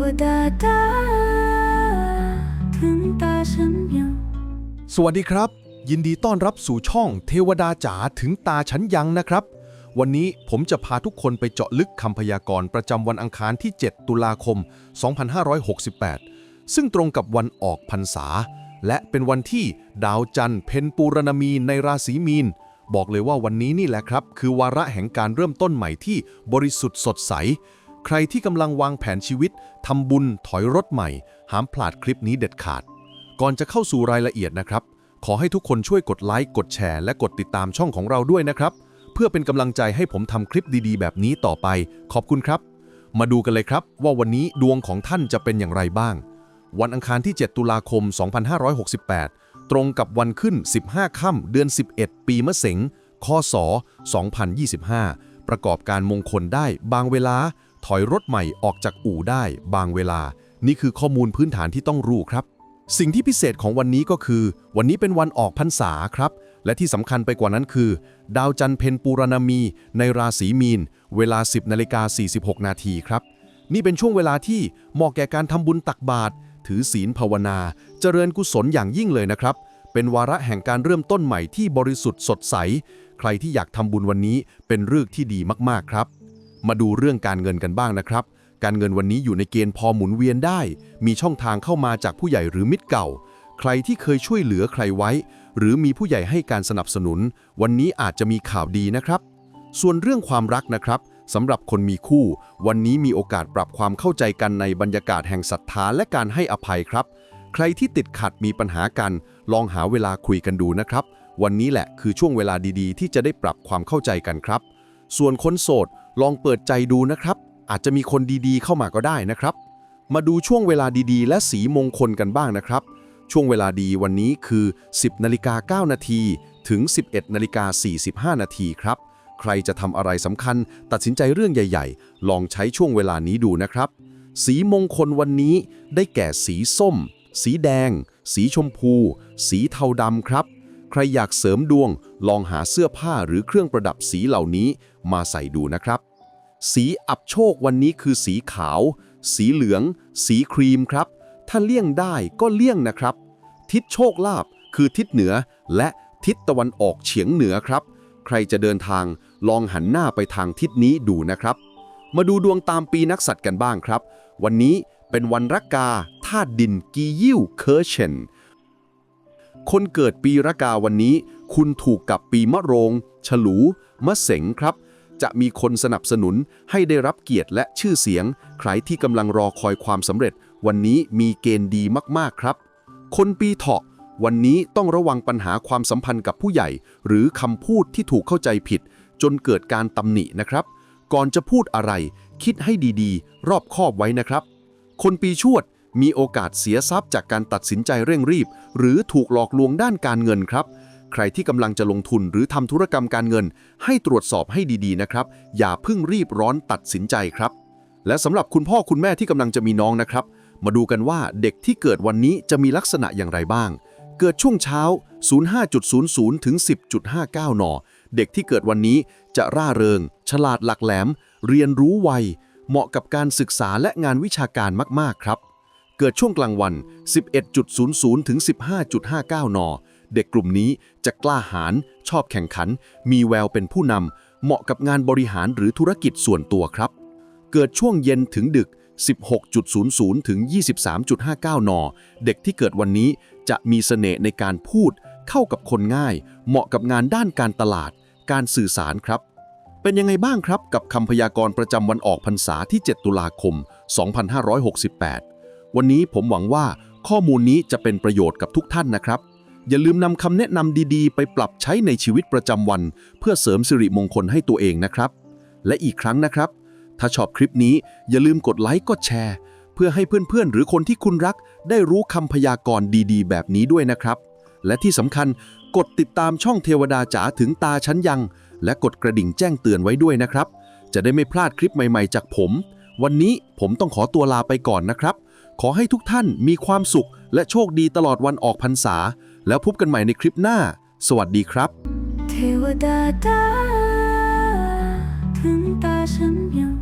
วดาตาถึงตาฉันยัง สวัสดีครับ ยินดีต้อนรับสู่ช่องเทวดาจ๋าถึงตาฉันยังนะครับ วันนี้ผมจะพาทุกคนไปเจาะลึกคำพยากรณ์ประจำวันอังคารที่ 7 ตุลาคม 2568 ซึ่งตรงกับวันออกพรรษา และเป็นวันที่ดาวจันทร์เพ็ญปูรณมีในราศีมีน บอกเลยว่าวันนี้นี่แหละครับ คือวาระแห่งการเริ่มต้นใหม่ที่บริสุทธิ์สดใส ใครที่กำลังวางแผนชีวิตทำบุญถอยรถใหม่ ห้ามพลาดคลิปนี้เด็ดขาด ก่อนจะเข้าสู่รายละเอียดนะครับ ขอให้ทุกคนช่วยกดไลค์กดแชร์และกดติดตามช่องของเราด้วยนะครับ เพื่อเป็นกำลังใจให้ผมทำคลิปดีๆ แบบนี้ต่อไป ขอบคุณครับ มาดูกันเลยครับ ว่าวันนี้ดวงของท่านจะเป็นอย่างไรบ้าง วันอังคารที่ 7 ตุลาคม 2568 ตรงกับวันขึ้น 15 ค่ำเดือน 11 ปีมะเสงคศ 2025 ประกอบการมงคลได้บางเวลา ถอยรถใหม่ออกจากอู่ได้บางเวลา นี่คือข้อมูลพื้นฐานที่ต้องรู้ครับ สิ่งที่พิเศษของวันนี้ก็คือ วันนี้เป็นวันออกพรรษาครับ และที่สำคัญไปกว่านั้นคือ ดาวจันทร์เพนปูรณมี ในราศีมีน เวลา 10นาฬิกา46 นาทีครับ นี่เป็นช่วงเวลาที่เหมาะแก่การทำบุญตักบาตรถือศีลภาวนา เจริญกุศลอย่างยิ่งเลยนะครับ เป็นวาระแห่งการเริ่มต้นใหม่ที่บริสุทธิ์สดใส ใครที่อยากทำบุญวันนี้เป็นเรื่องที่ดีมากๆครับ มาดูเรื่องการเงินกันบ้างนะครับ การเงินวันนี้อยู่ในเกณฑ์พอหมุนเวียนได้ มีช่องทางเข้ามาจากผู้ใหญ่หรือมิตรเก่า ใครที่เคยช่วยเหลือใครไว้ หรือมีผู้ใหญ่ให้การสนับสนุน วันนี้อาจจะมีข่าวดีนะครับ ส่วนเรื่องความรักนะครับสำหรับคนมีคู่ วันนี้มีโอกาสปรับความเข้าใจกันในบรรยากาศแห่งศรัทธาและการให้อภัยครับ ใครที่ติดขัดมีปัญหากัน ลองหาเวลาคุยกันดูนะครับ วันนี้แหละคือช่วงเวลาดีๆ ที่จะได้ปรับความเข้าใจกันครับ ส่วนคนโสด ลองเปิดใจดูนะครับ อาจจะมีคนดีๆเข้ามาก็ได้นะครับ มาดูช่วงเวลาดีๆ และสีมงคลกันบ้างนะครับ ช่วงเวลาดีวันนี้คือ 10นาฬิกา9นาทีถึง 11นาฬิกา45นาทีครับ ใครจะทำอะไรสำคัญ ตัดสินใจเรื่องใหญ่ ๆ ลองใช้ช่วงเวลานี้ดูนะครับ สีมงคลวันนี้ได้แก่สีส้ม สีแดง สีชมพู สีเทาดำครับ ใครอยากเสริมดวง ลองหาเสื้อผ้าหรือเครื่องประดับสีเหล่านี้มาใส่ดูนะครับ สีอับโชควันนี้คือสีขาว สีเหลือง สีครีมครับ ถ้าเลี่ยงได้ก็เลี่ยงนะครับ ทิศโชคลาภคือทิศเหนือ และทิศตะวันออกเฉียงเหนือครับ ใครจะเดินทางลองหันหน้าไปทางทิศนี้ดูนะครับ มาดูดวงตามปีนักสัตว์กันบ้างครับ วันนี้เป็นวันรักกาธาตุดินกียิวเคอร์เชน คนเกิดปีระกาวันนี้ คุณถูกกับปีมะโรง ฉลู มะเสงครับ จะมีคนสนับสนุนให้ได้รับเกียรติและชื่อเสียง ใครที่กำลังรอคอยความสำเร็จ วันนี้มีเกณฑ์ดีมากๆครับ คนปีเถาะวันนี้ต้องระวังปัญหาความสัมพันธ์กับผู้ใหญ่ หรือคำพูดที่ถูกเข้าใจผิด จนเกิดการตำหนินะครับ ก่อนจะพูดอะไร คิดให้ดีๆ รอบคอบไว้นะครับ คนปีชวด มีโอกาสเสียทรัพย์จากการตัดสินใจเร่งรีบ หรือถูกหลอกลวงด้านการเงินครับ ใครที่กำลังจะลงทุนหรือทำธุรกรรมการเงิน ให้ตรวจสอบให้ดีๆนะครับ อย่าเพิ่งรีบร้อนตัดสินใจครับ และสำหรับคุณพ่อคุณแม่ที่กำลังจะมีน้องนะครับ มาดูกันว่าเด็กที่เกิดวันนี้จะมีลักษณะอย่างไรบ้าง เกิดช่วงเช้า 05.00 ถึง 10.59 น เด็กที่เกิดวันนี้จะร่าเริง ฉลาดหลักแหลม เรียนรู้ไวเหมาะกับการศึกษาและงานวิชาการมาก ๆ ครับ เกิดช่วงกลางวัน 11.00 ถึง 15.59 น เด็กกลุ่มนี้จะกล้าหาญชอบแข่งขัน มีแววเป็นผู้นำ เหมาะกับงานบริหารหรือธุรกิจส่วนตัวครับ เกิดช่วงเย็นถึงดึก 16.00 ถึง 23.59 น เด็กที่เกิดวันนี้จะมีเสน่ห์ในการพูด เข้ากับคนง่าย เหมาะกับงานด้านการตลาด การสื่อสารครับเป็นยังไงบ้างครับกับคำพยากรณ์ประจำวันออกพรรษาที่ 7 ตุลาคม 2568 วันนี้ผมหวังว่าข้อมูลนี้จะเป็นประโยชน์กับทุกท่านนะครับ อย่าลืมนำคำแนะนำดีๆ ไปปรับใช้ในชีวิตประจำวัน เพื่อเสริมสิริมงคลให้ตัวเองนะครับ และอีกครั้งนะครับ ถ้าชอบคลิปนี้อย่าลืมกดไลค์กดแชร์ เพื่อให้เพื่อนๆ หรือคนที่คุณรัก ได้รู้คำพยากรณ์ดีๆ แบบนี้ด้วยนะครับ และที่สำคัญกดติดตามช่องเทวดาจ๋าถึงตาชั้นยัง และกดกระดิ่งแจ้งเตือนไว้ด้วยนะครับ จะได้ไม่พลาดคลิปใหม่ๆ จากผม วันนี้ผมต้องขอตัวลาไปก่อนนะครับ ขอให้ทุกท่านมีความสุข และโชคดีตลอดวันออกพรรษา แล้วพบกันใหม่ในคลิปหน้า สวัสดีครับ เทวดาตาถึงตาฉันยัง